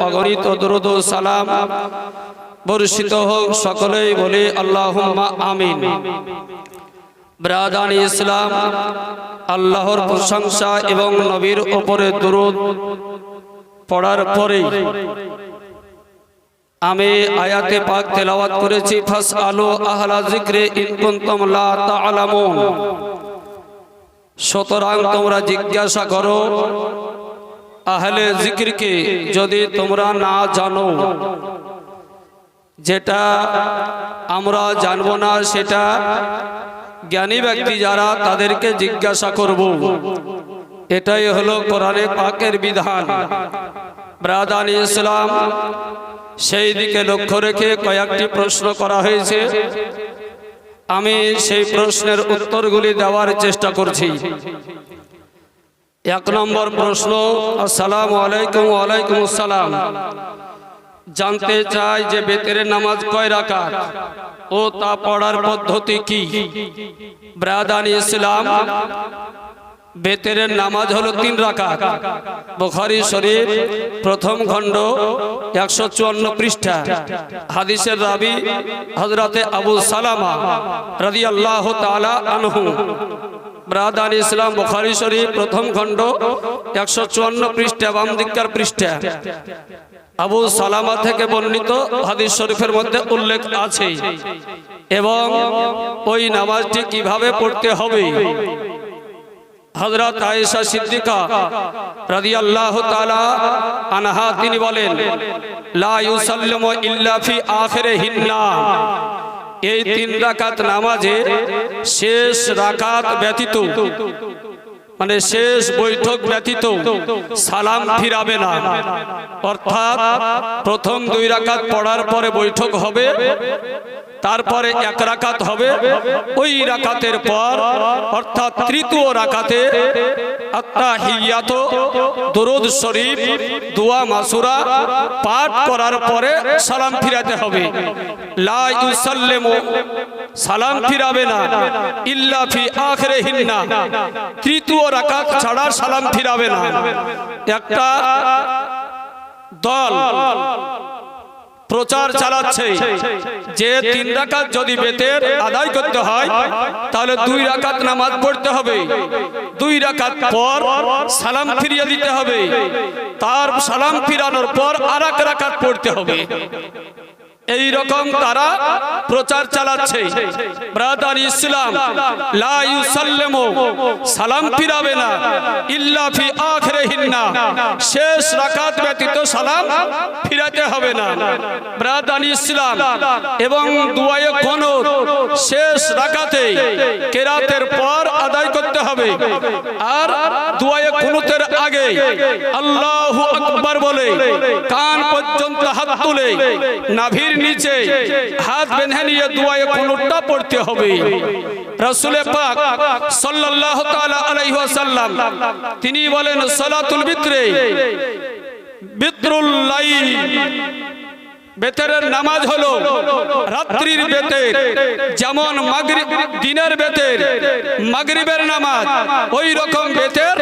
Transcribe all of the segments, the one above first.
অগণিত হোক সকলেই ব্রাদান ইসলাম, আল্লাহর প্রশংসা এবং নবীর উপরে দরুদ পড়ার পরেই আমি আয়াতে পাক তেলাওয়াত করেছি ফাস আলো আহলা জিক্রে ইন কুনতুম লা তা'লামুন সুতরাং তোমরা জিজ্ঞাসা করো, আহলে জিকিরকে যদি তোমরা না জানো, যেটা আমরা জানব না, সেটা জ্ঞানী ব্যক্তি যারা তাদেরকে জিজ্ঞাসা করব। এটাই হলো কোরআনে পাকের বিধান। ব্রাদান ইসলাম, সেই দিকে লক্ষ্য রেখে কয়েকটি প্রশ্ন করা হয়েছে। আমি সেই প্রশ্নের উত্তরগুলি দেওয়ার চেষ্টা করছি। এক নম্বর প্রশ্ন, আসসালাম আলাইকুম ওয়ালাইকুম আসসালাম। জানতে চাই যে বেতের নামাজ কয় রাকাত ও তা পড়ার পদ্ধতি কি? ব্রাদান ইসলাম বেতের নামাজ হলো তিন রাকাত। বুখারী শরীফ, প্রথম খণ্ড, একশো চুয়ান্ন পৃষ্ঠা। হাদিসের রাবি হজরতে আবু সালামা রাদি আল্লাহ তালা আনহু। ব্রাদান ইসলাম বুখারী শরীফ, প্রথম খণ্ড, একশো চুয়ান্ন পৃষ্ঠা, বাম দিককার পৃষ্ঠা। আবু সালামা থেকে বর্ণিত হাদিস শরীফের মধ্যে উল্লেখ আছে। এবং ওই নামাজটি কীভাবে পড়তে হবে? হযরত আয়েশা সিদ্দিকা রাদিয়াল্লাহু তাআলা আনহা, তিনি বলেন, লা ইউসাল্লিমু ইল্লা ফি আখিরিহিন্না এই তিন রাকাত নামাজে শেষ রাকাত ব্যতীত মানে শেষ বৈঠক ব্যতীত সালাম ফিরাবে না। অর্থাৎ প্রথম দুই রাকাত পড়ার পরে বৈঠক হবে তারপরে এক রাকাত হবে। ওই রাকাতের পর, অর্থাৎ তৃতীয় রাকাতে আত্মাহিয়াত দরুদ শরীফ, দোয়া মাসুরা পাঠ করার পরে সালাম ফিরাতে হবে। সালাম ফিরাবে না। ইল্লা ফি আখিরিহিন্না। তৃতীয় রাকাত ছাড়া সালাম ফিরাবে না। একটা দল প্রচার চালাচ্ছে। যে তিন রাকাত যদি বেতের আদায় করতে হয় তাহলে দুই রাকাত নামাজ পড়তে হবে। দুই রাকাত পর সালাম ফিরিয়ে দিতে হবে। তার সালাম ফিরানোর পর আর এক রাকাত পড়তে হবে। এই রকম তারা প্রচার চালাচ্ছে। ব্রাদার ইসলাম, লা সালাম ফিরাবে না, ইল্লা ফি শেষ রাকাত ব্যতীত সালাম ফিরাতে হবে না। ব্রাদার ইসলাম এবং দুয়ায়ে কুনুত শেষ রাকাতে কেরাতের পর আদায় করতে হবে। আর দুয়ায়ে কুনুতের আগে আল্লাহু আকবার বলে, কান পর্যন্ত হাত তুলে, নাভির নিচে হাত বেঁধে নিয়ে দুয়ায়ে কুনুতটা পড়তে হবে। রাসূলে পাক সাল্লাল্লাহু তাআলা আলাইহি ওয়াসাল্লাম, তিনি বলেন, সালাতুল বিত্রে, বিত্রুল লাইল নামাজ হলো রাত্রির বেতের, যেমন দিনের বেতের, মাগরিবের নামাজ, ওই রকম বেতের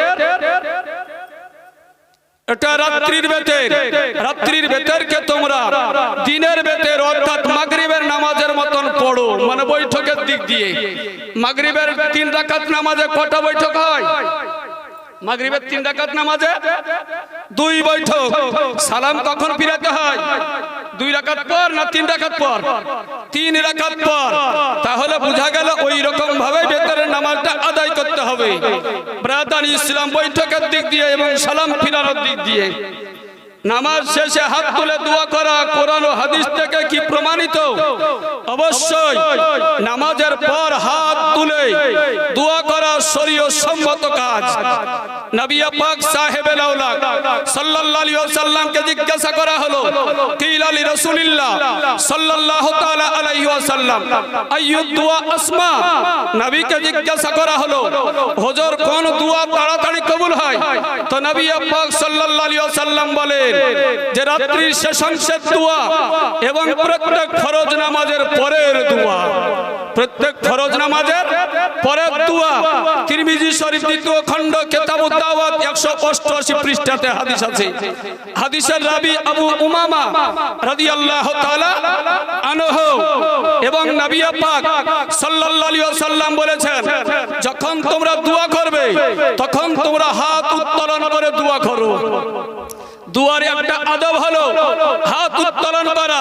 এটা রাত্রির বেতের। রাত্রির বেতেরকে তোমরা দিনের বেতের অর্থাৎ মাগরিবের নামাজের মতন পড়ো মানে বৈঠকের দিক দিয়ে। মাগরিবের তিন রাকাত নামাজে কটা বৈঠক হয়? মাগরিবের তিন ডাকাত নামাজে দুই বৈঠক, সালাম কখন ফিরাতে হয়? দুই রাকাত পর না তিন রাকাত পর? তিন রাকাত পর। তাহলে বোঝা গেল ওই রকম ভাবে ভেতরের নামাজটা আদায় করতে হবে। ব্রাদান ইসলাম বৈঠকের দিক দিয়ে এবং সালাম ফিরানোর দিক দিয়ে। নামাজ শেষে হাত তুলে দোয়া করা কোরআন ও হাদিস থেকে কি প্রমাণিত? অবশ্যই। নামাজের পর হাত তুলে দোয়া করা শরীয় সম্মত কাজ। নবী পাক সাহেবে লাউলা সাল্লাল্লাহু আলাইহি ওয়াসাল্লামকে জিজ্ঞাসা করা হলো, কিল আলী রাসূলুল্লাহ সাল্লাল্লাহু তাআলা আলাইহি ওয়াসাল্লাম আইয়ু দুআ আসমা? নবীকে জিজ্ঞাসা করা হলো, হুজুর কোন দোয়া তাড়াতাড়ি কবুল হয় তো নবী পাক সাল্লাল্লাহু ওয়াসাল্লাম বলেন যে রাত্রির শেষাংশের দোয়া এবং প্রত্যেক ফরজ নামাজের পরের দোয়া। প্রত্যেক ফরজ নামাজের পরের দোয়া। তিরমিজি শরীফ দ্বিতীয় খণ্ড, কেতাবুদ দাওয়াত 188 পৃষ্ঠাতে হাদিস আছে। হাদিসের রাবি আবু উমামা রাদিয়াল্লাহু তাআলা আনহু এবং নবী পাক সাল্লাল্লাহু আলাইহি ওয়াসাল্লাম বলেছেন, যখন তোমরা দোয়া করবে, তখন তোমরা হাত উত্তোলন করে দোয়া করো। দুয়ারে একটা আদব হলো হাত উত্তোলন করা।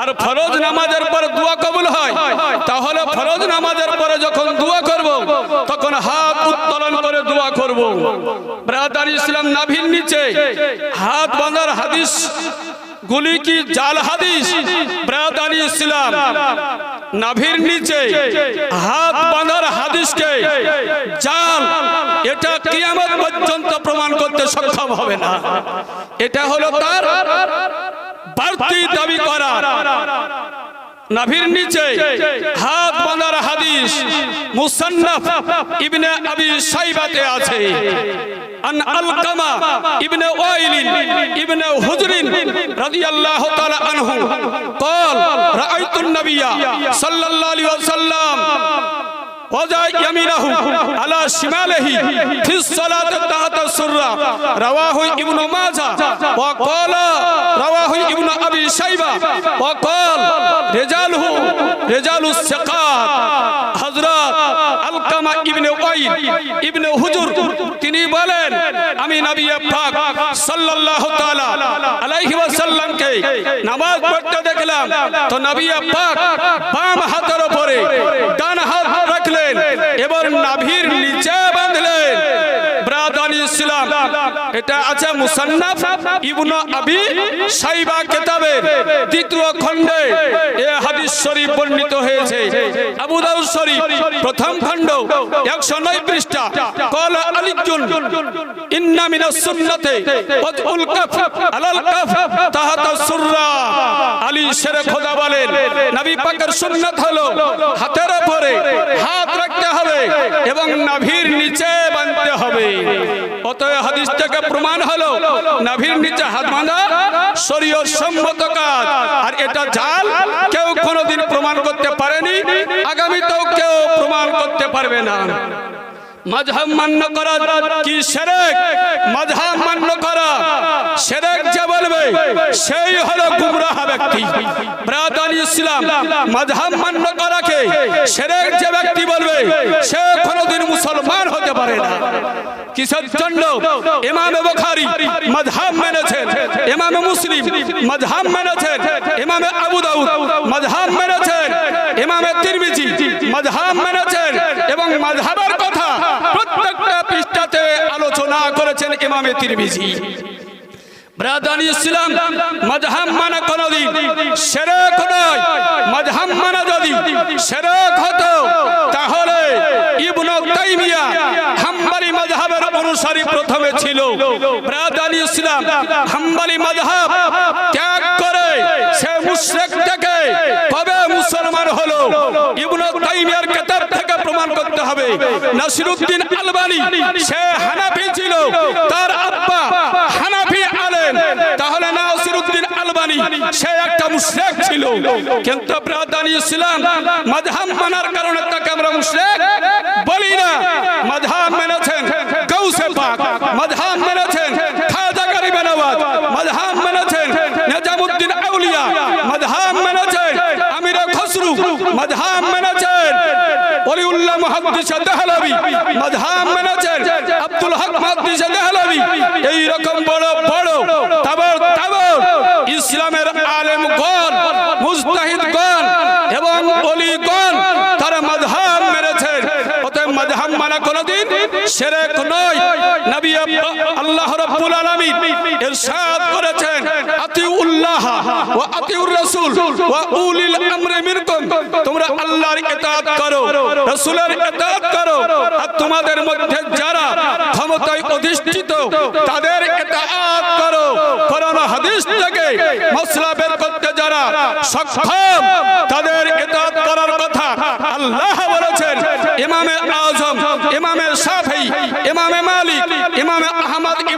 আর ফরজ নামাজের পর দোয়া কবুল হয় তাহলে ফরজ নামাজের পরে যখন দোয়া করব তখন হাত উত্তোলন করে দোয়া করব ব্রাদার ইসলাম নাভির নিচে হাত বাঁধার হাদিস, গুলি কি জাল হাদিস? ব্রাদার ইসলাম নাভির নিচে হাত বাঁধার হাদিসকে জাল, এটা কিয়ামত পর্যন্ত প্রমাণ করতে সক্ষম হবে না। এটা হলো তার বাড়তি দাবি করা। নাভির নিচে হাত বাঁধার হাদিস মুসান্নাফ ইবনে আবি সাইবাতে আছে আন আলকামা ইবনে ওয়াইল ইবনে হুজরিন রাদিয়াল্লাহু তাআলা আনহু قال رايت النبي صلى الله عليه وسلم وضع يمينه على شماله في الصلاة تحت السرة رواه ابن ماجه وقال رواه ابن أبي شيبة وقال رجاله رجال الثقات حضرات আলকামা ইবনে ওয়াইল ইবনে হুজুর তিনি বলেন আমি নবী পাক সাল্লাল্লাহু তাআলা আলাইহি ওয়াসাল্লামকে নামাজ পড়তে দেখলাম তো নবী পাক বাম হাতের উপরে ডান হাত রাখলেন এবং নাভির নিচে বাঁধলেন। ব্রাদান ইসলাম এটা আছে মুসান্নাফ ইবনে আবি সাইবা কিতাবের দ্বিতীয় খণ্ডে এ হাদিস শরীফ বর্ণিত হয়েছে আবু দাউদ শরীফ প্রথম খণ্ড 109 পৃষ্ঠা قال علي ان من السنه وضع الكف على الكف تحت السرة আলী শেরে খোদা বলেন নবী পাকের সুন্নাত হলো হাতের উপরে হাত রাখতে হবে এবং নাভির নিচে বাঁধতে হবে অতএব হাদিস থেকে প্রমাণ হলো, নাভির নিচে হাত বাঁধা শরীয় সম্মত কাজ। আর এটা জাল, কেউ কোনোদিন প্রমাণ করতে পারেনি, আগামীতেও কেউ প্রমাণ করতে পারবে না। মাঝহাব মান্য করা কি সেরেক? মাঝহাব মান্য করা সেরেক বলবে সেই হলো গুমরাহ ব্যক্তি। ব্রাদান ইসলাম মাঝহাব মান্য করাকে সেরেক যে ব্যক্তি বলবে সে কোনোদিন মুসলমান হতে পারে না। কিসের জন্য? ইমাম বুখারী মাযহাব মেনেছেন। ইমাম মুসলিম মাযহাব মেনেছেন। ইমাম আবু দাউদ মাযহাব মেনেছেন। ইমাম তিরমিজি মাযহাব মেনেছেন। এবং মাযহাবের কথা প্রত্যেকটা পৃষ্ঠাতে আলোচনা করেছেন ইমাম তিরমিজি। ইসলাম মানা মানা যদি হতো, তাহলে তাইমিয়া অনুসারী প্রথমে ছিল। ইসলাম ত্যাগ করে সে মুশরিক থেকে কবে মুসলমান হলো। তাইমিয়ার কিতাব থেকে প্রমাণ করতে হবে নাসিরউদ্দিন আলবানী সে হানাফি ছিল, তার আব্বা হানাফি আলেম তাহলে না নাসিরউদ্দিন আলবানী সে একটা মুশরিক ছিল। কিন্তু ব্রাদান ইসলাম মাযহাব মানার কারণে তাকে আমরা মুশরিক বলি না। মাযহাব মেনেছেন গৌসে পাক মাযহাব মেনেছেন খাজা গরিবে নওয়াজ মাযহাব মেনেছেন নিজামউদ্দিন আউলিয়া মাযহাব মেনেছেন আমির খসরু মাযহাব মেনেছেন ওলিউল্লাহ মুহাদ্দিস দেহলভী মাযহাব মেনেছেন আব্দুল হক মুহাদ্দিস দেহলভী এই রকম বড় বড় তাবর তাবর ইসলামের আলেমগণ মুজতাহিদগণ এবং ওলিগণ তারা মাযহাব মেনেছেন অতএব মাযহাব মানা কোনদিন শিরক নয় নবী আল্লাহ রাব্বুল আলামিন ইরশাদ করেছেন আতিউল্লাহ ওয়া আতিউর রাসূল ওয়া উলিল আমরি মিনকুম। তোমরা আল্লাহর ইতাআত করো রাসূলের ইতাআত করো। আর তোমাদের মধ্যে যারা ক্ষমতায় অধিষ্ঠিত তাদের ইতাআত করো। কোরআন হাদিস থেকে মাসলা বের করতে যারা সক্ষম তাদের ইতাআত করার কথা আল্লাহ বলেছেন। ইমামে আজম ইমামে শাফি ইমামে মালিক ইমামে আহমদ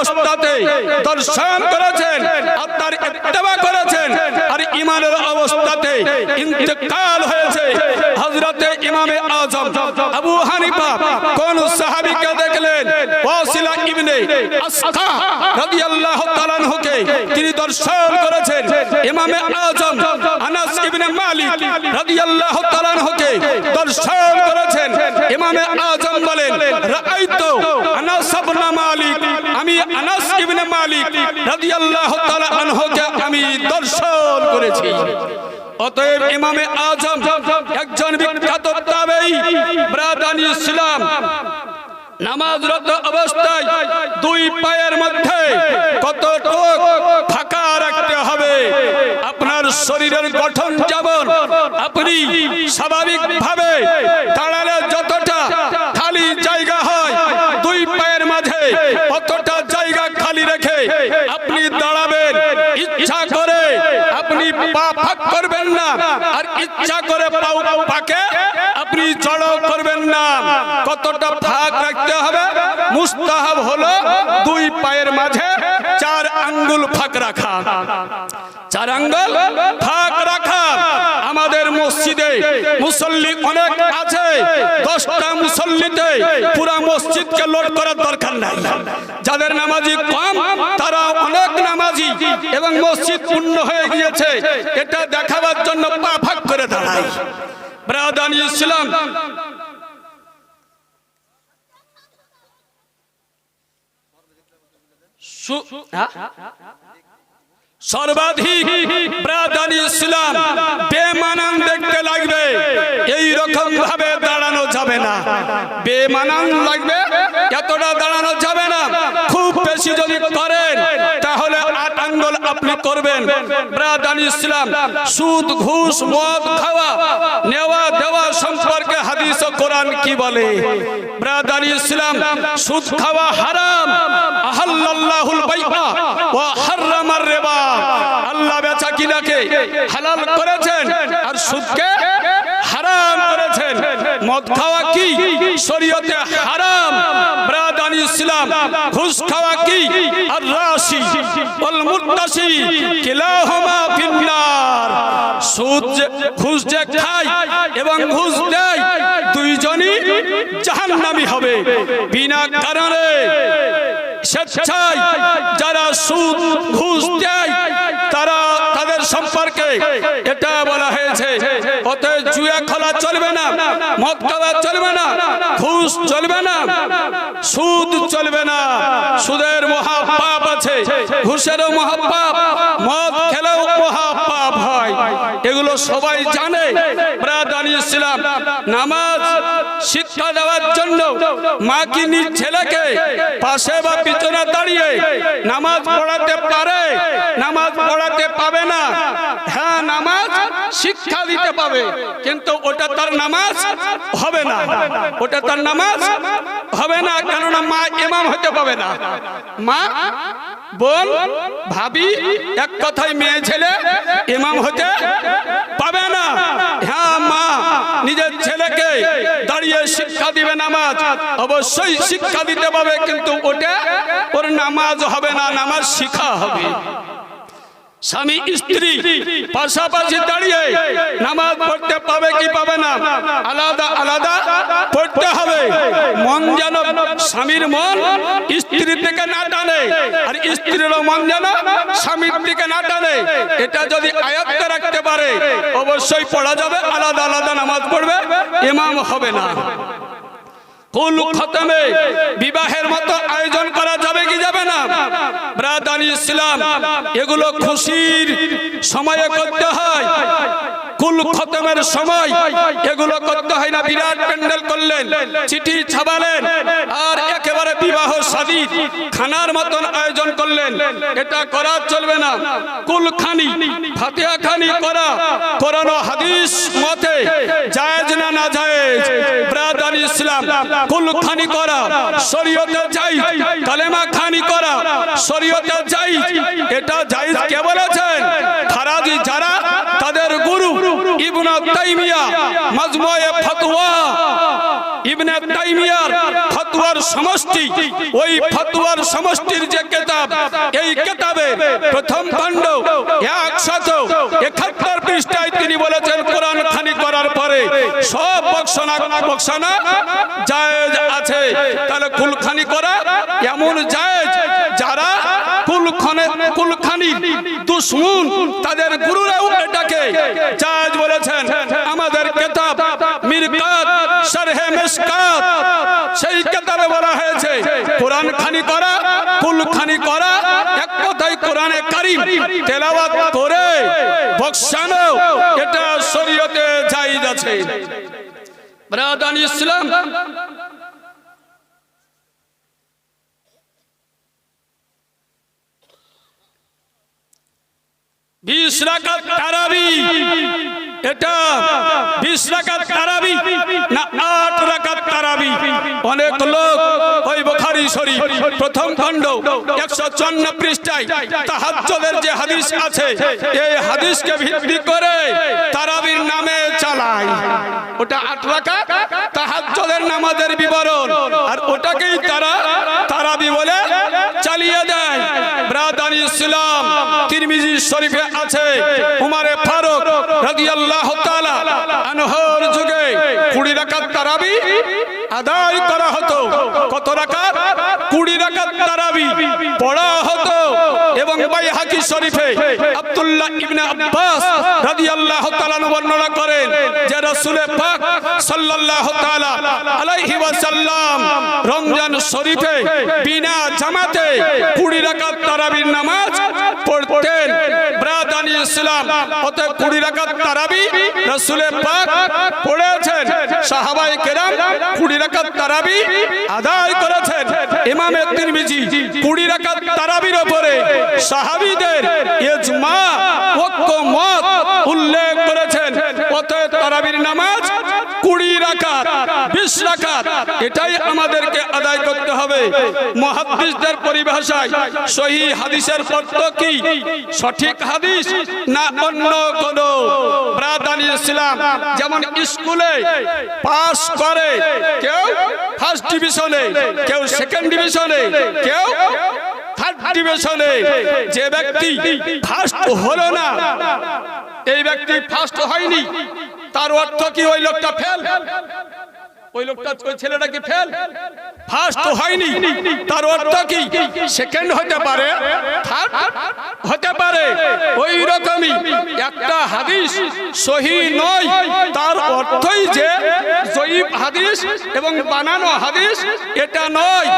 অবস্থাতে দর্শন করেছেন, আপনার ইত্তেবা করেছেন, আর ইমানের অবস্থাতে ইন্তেকাল হয়েছে। হযরতে ইমামে আজম আবু হানিফা কোন সাহাবীকে দেখলেন? ওয়াসিলা ইবনে আসকা রাদিয়াল্লাহু তাআলা আনহুকে তিনি দর্শন করেছেন। ইমামে আজম আনাস ইবনে মালিক রাদিয়াল্লাহু তাআলা আনহুকে দর্শন করেছেন। ইমামে আজম বলেন, রাআইতু আনাস ইবনে মালিক আনাস ইবনে মালিক রাদিয়াল্লাহু তাআলা আনহুকে আমি দর্শন করেছি। অতএব ইমামে আজম একজন বিখ্যাত তাবেঈ ব্রাদানি ইসলাম নামাজরত অবস্থায় দুই পায়ের মধ্যে কতটুক ফাঁকা রাখতে হবে। আপনার শরীরের গঠন যেমন আপনি স্বাভাবিক ভাবে দাঁড়ালে যতটা খালি জায়গা হয় দুই পায়ের মাঝে অতটা জায়গা খালি রেখে আপনি দাঁড়াবেন ইচ্ছা করে আপনি পা ফাঁক করবেন না আর ইচ্ছা করে পাও পাকে, আপনি জড়ো করবেন না। কতটা ফাঁক রাখতে হবে? মুস্তাহাব হলো দুই পায়ের মাঝে চার আঙ্গুল ফাঁক রাখা। চার আঙ্গুল ফাঁক রাখা। আমাদের মসজিদে মুসল্লি অনেক আছে, দশটা মুসল্লিতে পুরা মসজিদকে লোড করার দরকার নাই। যাদের নামাজি কম, তারা অনেক নামাজি এবং মসজিদ পূর্ণ হয়ে গিয়েছে। এটা দেখাবার জন্য পা দাঁড়ায় ব্রাদানি ইসলাম? সর্বাধিক ব্রাদানি ইসলাম বেমানান দেখতে লাগবে। এই রকম ভাবে দাঁড়ানো যাবে না। বেমানান লাগবে। এতটা দাঁড়ানো যাবে না। খুব বেশি যদি করেন তাহলে আট আঙ্গুল আপনি করবেন। ব্রাদানি ইসলাম, সুদ, ঘুষ, মদ, খাওয়া, নেওয়া, দেওয়া সম্পর্কে হাদিস ও কোরআন কি বলে? ব্রাদানি ইসলাম, সুদ খাওয়া হারাম। আহাল্লাল্লাহুল বাইআ ওয়া হাররামার রিবা। আল্লাহ বেচা কিনাকে হালাল করেছেন আর সুদকে হারাম করেছেন। মদ খাওয়া কি শরীয়তে হারাম? ব্রাদান ইসলাম, ঘুষ খাওয়া কি মুত্তাসি কিলাহুমা ফিন্নার। সুদ যে- ঘুষ যে এবং ঘুষ দেয়, দুইজনই জাহান্নামী হবে। বিনা কারণে স্বেচ্ছায় যারা সুদ ঘুষ দেয়, তারা তাদের সম্পর্কে এটা বলা হয়েছে। অতএব জুয়া খেলা চলবে না মদ খাওয়া চলবে না, ঘুষ চলবে না, সুদ চলবে না। সুদের মহাপাপ আছে, ঘুষেরও মহাপাপ, মদ খেলেও মহাপাপ হয়। এগুলো সবাই জানে। ব্রাদানি ইসলাম নামাজ শিক্ষা দেওয়ার জন্য মা কি নিজ ছেলেকে পাশে বা পিছনে দাঁড়িয়ে নামাজ পড়াতে পারে নামাজ পড়াতে পাবে না হ্যাঁ নামাজ শিক্ষা দিতে পাবে, কিন্তু ওটা তার নামাজ হবে না। ওটা তার নামাজ হবে না, কেননা মা ইমাম হতে পাবে না। মা, বোন, ভাবি, এক কথায় মেয়ে, ছেলে ইমাম হতে পাবে না। হ্যাঁ মা, নিজের ছেলেকে দাঁড়িয়ে শিক্ষা দিবে নামাজ। অবশ্যই শিক্ষা দিতে পাবে, কিন্তু ওটা ওর নামাজ হবে না, নামাজ শিখা হবে। স্বামী স্ত্রী পাশাপাশি দাঁড়িয়ে নামাজ পড়তে পাবে কি পাবে না? আলাদা আলাদা পড়তে হবে। মন যেন স্বামীর মন স্ত্রীর দিকে না টানে। আর স্ত্রীর মন যেন স্বামীর দিকে না টানে। এটা যদি আয়ত্তে রাখতে পারে অবশ্যই পড়া যাবে আলাদা আলাদা নামাজ পড়বে ইমাম হবে না। কুল খতমে বিবাহের মতো আয়োজন করা যাবে কি যাবে না? ব্রাদান ইসলাম এগুলো খুশির সময়ে করতে হয়। কুল খতমের সময় এগুলো করতে হয় না। বিরাট প্যান্ডেল করলেন চিঠি ছাপালেন আর একেবারে বিবাহ শাদী খানার মতন আয়োজন করলেন। এটা করা চলবে না। কুলখানি ফাতিহা খানি করা, কোরআন হাদিস মতে জায়েজ না না জায়েজ ব্রাদার ইসলাম, কুলখানি করা, শরীয়তে জায়েজ, কালেমা খানি করা, শরীয়তে জায়েজ, এটা জায়েজ কে বলেছেন? খারাজি যারা, তাদের গুরু ইবনে তাইমিয়া মাজমুয়ে ফতোয়া ইবনে তাইমিয়ার ফতোয়ার সমষ্টি, ওই ফতোয়ার সমষ্টির যে কিতাব, এই কিতাবে প্রথম খণ্ড একশত একাত্তর পৃষ্ঠায় তিনি বলেছেন, কোরআন খানি করার পরে সব বক্সনা বক্সনা জায়েজ আছে। তাহলে কুলখানি করা এমন জায়েজ যারা কুলখানে কুলখানি দুশ্মন, তাদের গুরুরাও এটাকে জায়েজ বলেছেন আমাদের কিতাব মিরকাত শরহে মিশকাত সেই কেতাবে বলা হয়েছে, কোরআন খানি করা, কুল খানি করা, এক কথাই কোরআনে কারীম, তেলাওয়াত করে বক্সানো, এটা শরীয়তে জায়েজ আছে। ব্রাদান ইসলাম বিশ রাকাত এটা আট অনেক লোক প্রথম একশো পৃষ্ঠায় যে হাদিস আছে হাদিসকে ভিত্তি করে তারাবির নামে চালায়। ওটা আট রাকাত তাহাজ্জুদের নামাজের বিবরণ। আর ওটাকেই তারা তারাবি বলে চালিয়ে দেয় ব্রাদান ইসলাম তিরমিজি শরীফে আছে উমারে ফারুক রাদিয়াল্লাহু তাআলা আনহর যুগে 20 রাকাত তারাবি আদায় করা হতো। কত রাকাত? 20 রাকাত তারাবি পড়া হতো। এবং বাইহাকি শরীফে আব্দুল্লাহ ইবনে আব্বাস রাদিয়াল্লাহু তাআলা বর্ণনা করেন যে রাসূল পাক সাল্লাল্লাহু তাআলা আলাইহি ওয়াসাল্লাম রমজান শরীফে বিনা জামাতে 20 রাকাত তারাবির নামাজ পড়তেন। ব্রাদানি ইসলাম, অতএব 20 রাকাত তারাবি রাসূল পাক পড়েছেন। সাহাবায়ে কেরাম 20 রাকাত তারাবি আদায় করেছেন। ইমামে তিরমিজি 20 রাকাত তারাবির উপরে সাহাবীদের ইজমা, ঐক্যমত উল্লেখ করেছেন। অতএব তারাবির নামাজ 20 রাকাত 20 রাকাত, এটাই আমাদেরকে আদায় করতে হবে। মুহাদ্দিসদের পরিভাষায় সহি হাদিসের অর্থ কি? সঠিক হাদিস না অন্য কোন? ব্রাদানি ইসলাম যেমন স্কুলে পাস করে, কেউ ফার্স্ট ডিভিশনে, কেউ সেকেন্ড ডিভিশনে, কেউ ডিভিশনে যে ব্যক্তি ফার্স্ট হলো না, এই ব্যক্তি ফার্স্ট হয়নি, তার অর্থ কি ওই লোকটা ফেল? ওই লোকটা ওই ছেলেটা কি ফেল ফার্স্ট হয়নি। তার অর্থ কি? সেকেন্ড হতে পারে। থার্ড হতে পারে। ওই রকমই। একটা হাদিস সহি নয়। তার অর্থই যে জয়ীব হাদিস এবং বানানো হাদিস এটা নয়।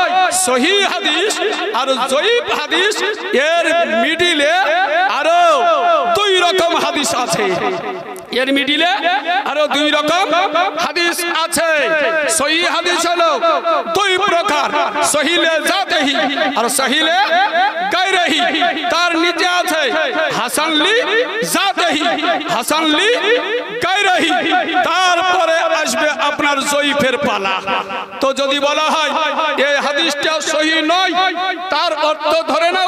সহি হাদিস আর জয়ীব হাদিস এর মিডিলে আরও দুই রকম হাদিস আছে। এর মিডিলে আরও দুই রকম হাদিস আছে। সহি হাদিস হলো দুই প্রকার, সহিলে জাতেহি আর সহিলে গায়রেহি। তার নিচে আছে হাসানলি জাতেহি, হাসানলি গায়রেহি। তারপরে আসবে আপনার জয়ীফের পালা। তো যদি বলা হয়, এই হাদিসটা সহি নয়, তার অর্থ ধরে জয়ীফ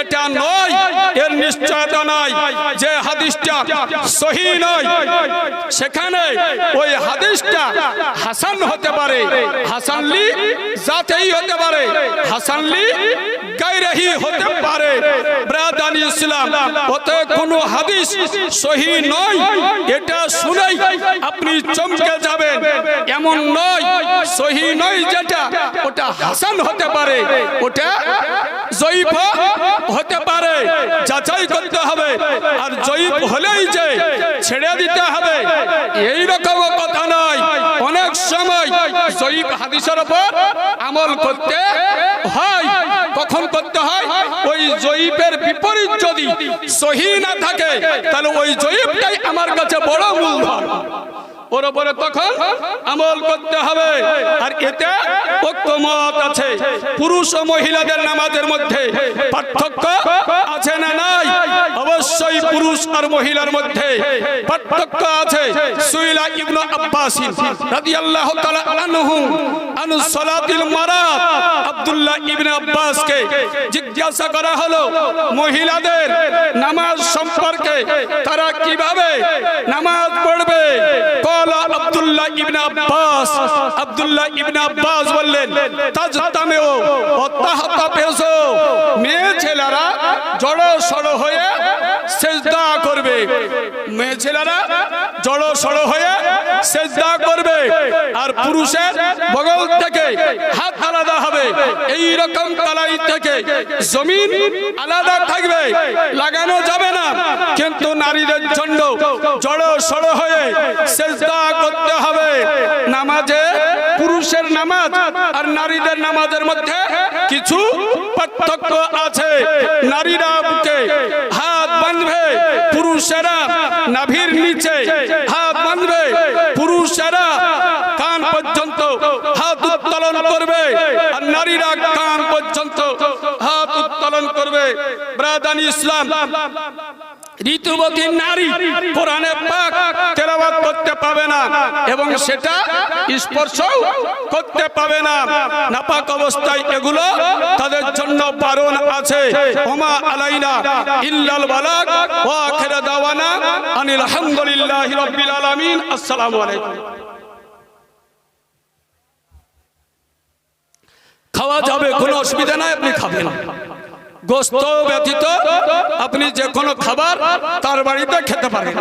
এটা নয়, এর নিশ্চয়তা নাই, যে হাদিসটা সহি নয়। সেখানে ওই হাদিসটা হাসান হতে পারে হাসানলি জাতেই হতে পারে হাসানলি গায়রাহি হতে পারে। ইসলাম কোনো হাদিস নয় আপনি চমকে নয় নয় যেটা, ওটা হাসান হতে পারে, ওটা জয়ীফ হতে পারে, যাচাই করতে হবে, আর জয়ীফ হলেই যে ছেড়ে দিতে হবে। এই রকম কথা নয়। অনেক সময় জয়ীফ হাদিসের উপর আমল করতে হয়। কখন করতে হয়? ওই জয়ীফের বিপরীত যদি সহি না থাকে, তাহলে ওই জয়ীফটাই আমার কাছে বড় মূলধন। ওর উপরে তখন আমল করতে হবে। আর এতে ঐক্যমত আছে। পুরুষ ও মহিলাদের নামাজের মধ্যে পার্থক্য আছে না নাই? অবশ্যই পুরুষ আর মহিলার মধ্যে পার্থক্য আছে। সুইলা ইবনু আব্বাস রাদিয়াল্লাহু তাআলা আনহু আন সালাতিল মারাত। আব্দুল্লাহ ইবনে আব্বাসকে জিজ্ঞাসা করা হলো, মহিলাদের নামাজ সম্পর্কে তারা কীভাবে নামাজ পড়বে? কলা আব্দুল্লাহ ইবনে আব্বাস, আব্দুল্লাহ ইবনে আব্বাস বললেন, তাজতামেও ও পেয়েছ মেয়ে ছেলেরা জড়ো সড়ো হয়ে সেজদা মেয়ে ছেলেরা জড়ো সড়ো হয়ে সেজদা করবে আর পুরুষের বগল থেকে হাত আলাদা হবে। এই তালাই থেকে জমিন আলাদা থাকবে, লাগানো যাবে না। কিন্তু নারীদের জন্য জড়ো সড়ো হয়ে সেজদা করতে হবে। নামাজে পুরুষের নামাজ আর নারীদের নামাজের মধ্যে কিছু পার্থক্য আছে। নারীরা বুকে পুরুষেরা নাভির নিচে হাত বাঁধবে পুরুষেরা কান পর্যন্ত হাত উত্তোলন করবে, আর নারীরা কান পর্যন্ত হাত উত্তোলন করবে। ব্রাদান ইসলাম ঋতুবতী নারী কোরআনে পাক তেলাওয়াত করতে পাবে না এবং সেটা স্পর্শ করতে পাবে না। নাপাক অবস্থায় এগুলো তাদের জন্য বারণ আছে। ওমা আলাইনা ইল্লাল বালাগ ওয়া আখিরা দাওয়ানা আনিল হামদুলিল্লাহি রাব্বিল আলামিন। আসসালামু আলাইকুম। খাওয়া যাবে, কোনো অসুবিধা নাই, আপনি খাবেন। গোস্ত ব্যতীত আপনি যে কোনো খাবার তার বাড়িতে খেতে পারেন।